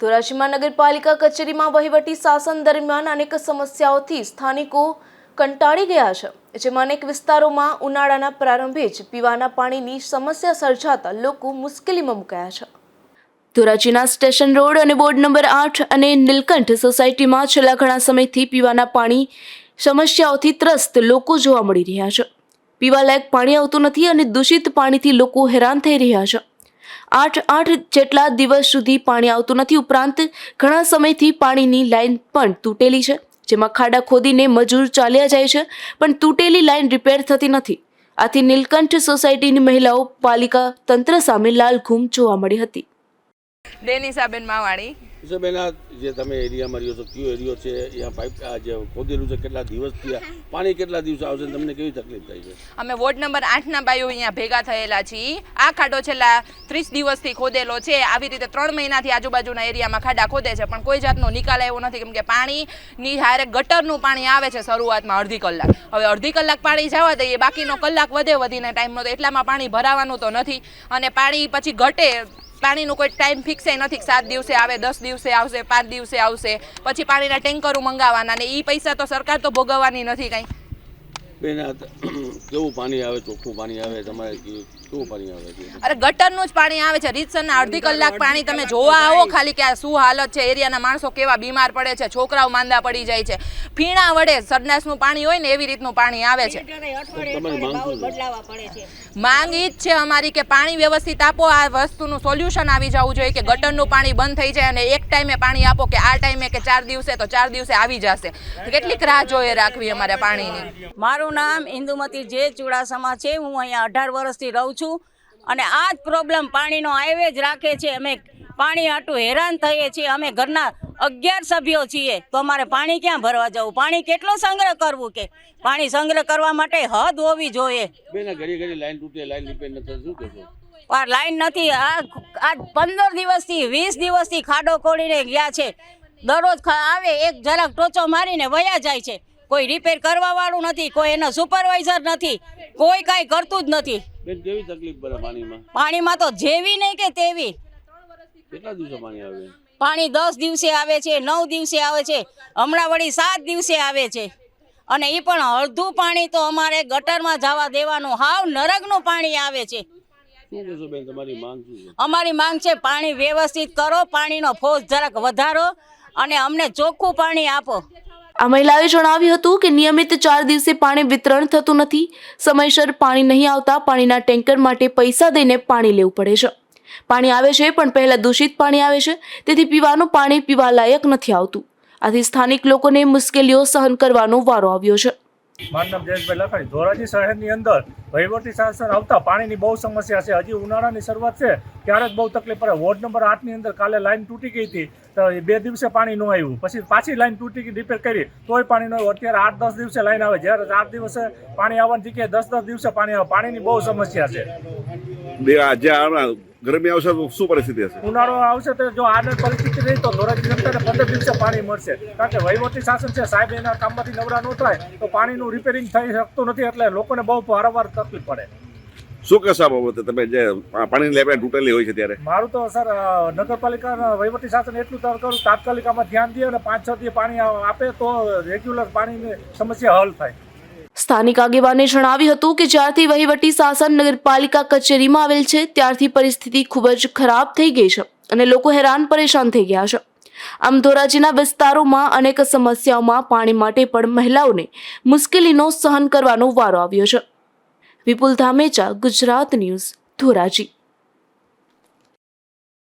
ધોરાજીમાં નગરપાલિકા કચેરીમાં વહીવટી શાસન દરમિયાન અનેક સમસ્યાઓથી સ્થાનિકો કંટાળી ગયા છે. જેમાં અનેક વિસ્તારોમાં ઉનાળાના પ્રારંભે જ પીવાના પાણીની સમસ્યા સર્જાતા લોકો મુશ્કેલીમાં મુકાયા છે. ધોરાજીના સ્ટેશન રોડ અને બોર્ડ નંબર આઠ અને નીલકંઠ સોસાયટીમાં છેલ્લા ઘણા સમયથી પીવાના પાણી સમસ્યાઓથી ત્રસ્ત લોકો જોવા મળી રહ્યા છે. પીવાલાયક પાણી આવતું નથી અને દૂષિત પાણીથી લોકો હેરાન થઈ રહ્યા છે. આઠ આઠ જેટલા દિવસ સુધી પાણી આવતું નથી. ઉપરાંત ઘણા સમયથી પાણીની લાઈન પણ તૂટેલી છે, જેમાં ખાડા ખોદીને મજૂર ચાલ્યા જાય છે, પણ તૂટેલી લાઈન રિપેર થતી નથી. આથી નીલકંઠ સોસાયટીની મહિલાઓ પાલિકા તંત્ર સામે લાલઘૂમ જોવા મળી હતી. ડેનિસાબેન માવાણી. બેન આ જે તમે એરિયામાં રહ્યો છો, કયો એરિયો છે અહીંયા પાઇપ, આ જે ખોદેલું છે, કેટલા દિવસ થયા, પાણી કેટલા દિવસ આવશે તમને કેવી તકલીફ થાય છે? અમે વોર્ડ નંબર આઠના બાયો અહીંયા ભેગા થયેલા છીએ. આ ખાડો છેલ્લા ત્રીસ દિવસથી ખોદેલો છે. આવી રીતે ત્રણ મહિનાથી આજુબાજુના એરિયામાં ખાડા ખોદે છે, પણ કોઈ જાતનો નિકાલ આવ્યો નથી. કેમ કે પાણીની હારે ગટરનું પાણી આવે છે શરૂઆતમાં અડધી કલાક. હવે અડધી કલાક પાણી જવા દઈએ, બાકીનો કલાક વધે વધીને ટાઈમનો તો એટલામાં પાણી ભરાવાનું તો નથી. અને પાણી પછી ઘટે પાણીનું કોઈ ટાઈમ ફિક્સ નથી સાત દિવસે આવે, દસ દિવસે આવશે, પાંચ દિવસે આવશે. પછી પાણીના ટેન્કરો મંગાવવાના ને એ પૈસા તો સરકાર તો ભોગવવાની નથી કાંઈ. બેન કેવું પાણી આવે, ચોખ્ખું પાણી આવે, તમારે કેવું પાણી આવે છે? અરે ગટરનું જ પાણી આવે છે. રીતસરના અડધી કલાક પાણી તમે જોવા આવો ખાલી કે આ શું હાલત છે એરિયાના માણસો કેવા બીમાર પડે છે છોકરાઓ માંદા પડી જાય છે. ફીણા વડે સરનાસનું પાણી હોય ને એવી રીતનું પાણી આવે છે. માંગ શું છે. છે. માંગ ઈ જ છે અમારી કે પાણી વ્યવસ્થિત આપો આ વસ્તુનું સોલ્યુશન આવી જવું જોઈએ કે ગટરનું પાણી બંધ થઈ જાય અને એક ટાઈમે પાણી આપો કે આ ટાઈમે કે ચાર દિવસે તો ચાર દિવસે આવી જશે. કેટલીક રાહ જોઈએ રાખવી અમારે પાણીની. મારું નામ ઇન્દુમતી જે ચુડાસમા છે. હું અહીંયા અઢાર વર્ષથી રહું છું અને આ જ પ્રોબ્લેમ પાણીનો આવે જ રાખે છે. અમે પાણી આટું હેરાન થઈએ છીએ. અમે ઘરના અગિયાર સભ્યો છીએ. તો અમારે પાણી ક્યાં ભરવા જવું? પાણી કેટલો સંગ્રહ કરવું કે? પાણી સંગ્રહ કરવા માટે હદ હોવી જોઈએ. લાઈન નથી. આ પંદર દિવસથી વીસ દિવસથી ખાડો ખોડીને ગયા છે. દરરોજ આવે એક જરાક ટોચો મારીને વયા જાય છે. કોઈ રિપેર કરવા વાળું નથી કોઈ એનો સુપરવાઇઝર નથી કોઈ કાંઈ કરતું જ નથી. બેન કેવી તકલીફ પડે પાણીમાં? પાણીમાં તો જેવી નહીં કે તેવી. કેટલા દિવસે પાણી આવે? પાણી દસ દિવસે આવે છે નવ દિવસે આવે છે હમણાં વળી સાત દિવસે આવે છે. અને એ પણ અડધું પાણી તો અમારે ગટરમાં જવા દેવાનું. હાવ નરકનું પાણી આવે છે. અમારી માંગ છે પાણી વ્યવસ્થિત કરો પાણીનો ફોર્સ જરાક વધારો અને અમને ચોખ્ખું પાણી આપો. આ મહિલાએ જણાવ્યું હતું કે નિયમિત ચાર દિવસે પાણી વિતરણ થતું નથી. સમયસર પાણી નહીં આવતા પાણીના ટેન્કર માટે પૈસા દઈને પાણી લેવું પડે છે. પાણી આવે છે, પણ પહેલાં દૂષિત પાણી આવે છે. તેથી પીવાનું પાણી પીવા લાયક નથી આવતું. આથી સ્થાનિક લોકોને મુશ્કેલીઓ સહન કરવાનો વારો આવ્યો છે. મારું નામ જયેશભાઈ લખાણી. ધોરાજી શહેરની અંદર વહીવટી શાસન આવતા પાણીની બહુ સમસ્યા છે. હજી ઉનાળાની શરૂઆત છે. ત્યારે જ બહુ તકલીફ પડે. વોર્ડ નંબર આઠની અંદર કાલે લાઈન તૂટી ગઈ હતી. તો બે દિવસે પાણી ન આવ્યું. પછી પાછી લાઈન તૂટી ગઈ, રિપેર કરી. તોય પાણી ન આવ્યું. અત્યારે આઠ દસ દિવસે લાઈન આવે. જ્યારે ચાર દિવસે પાણી આવવાની જગ્યાએ દસ દસ દિવસે પાણી આવે. પાણીની બહુ સમસ્યા છે. ગરમી આવશે તો શું પરિસ્થિતિ હશે? ઉનાળો આવશે તો જો આને પરિસ્થિતિ રહી તો ધોરાજી જનતાને પંદર દિવસે પાણી મળશે. કારણ કે વહીવટી શાસન છે સાહેબ એના કામમાંથી નવરા ન થાય તો પાણીનું રિપેરિંગ થઈ શકતું નથી એટલે લોકોને બહુ વારંવાર તકલીફ પડે. શું કહેશો આ બાબતે? તમે જે પાણીની લેપે તૂટેલી હોય છે ત્યારે. મારું તો સર નગરપાલિકાના વહીવટી શાસન એટલું તર કરું તાત્કાલિક આમાં ધ્યાન દે અને પાંચ છ દી પાણી આપે તો રેગ્યુલર પાણીની સમસ્યા હલ થાય. સ્થાનિક આગેવાને જણાવ્યું હતું કે જ્યારથી વહીવટી શાસન નગરપાલિકા કચેરીમાં આવેલ છે, ત્યારથી પરિસ્થિતિ ખૂબ જ ખરાબ થઈ ગઈ છે અને લોકો હેરાન પરેશાન થઈ ગયા છે. આમ ધોરાજીના વિસ્તારોમાં અનેક સમસ્યાઓમાં પાણી માટે પણ મહિલાઓને મુશ્કેલીનો સહન કરવાનો વારો આવ્યો છે. વિપુલ ધામેચા, ગુજરાત ન્યૂઝ, ધોરાજી.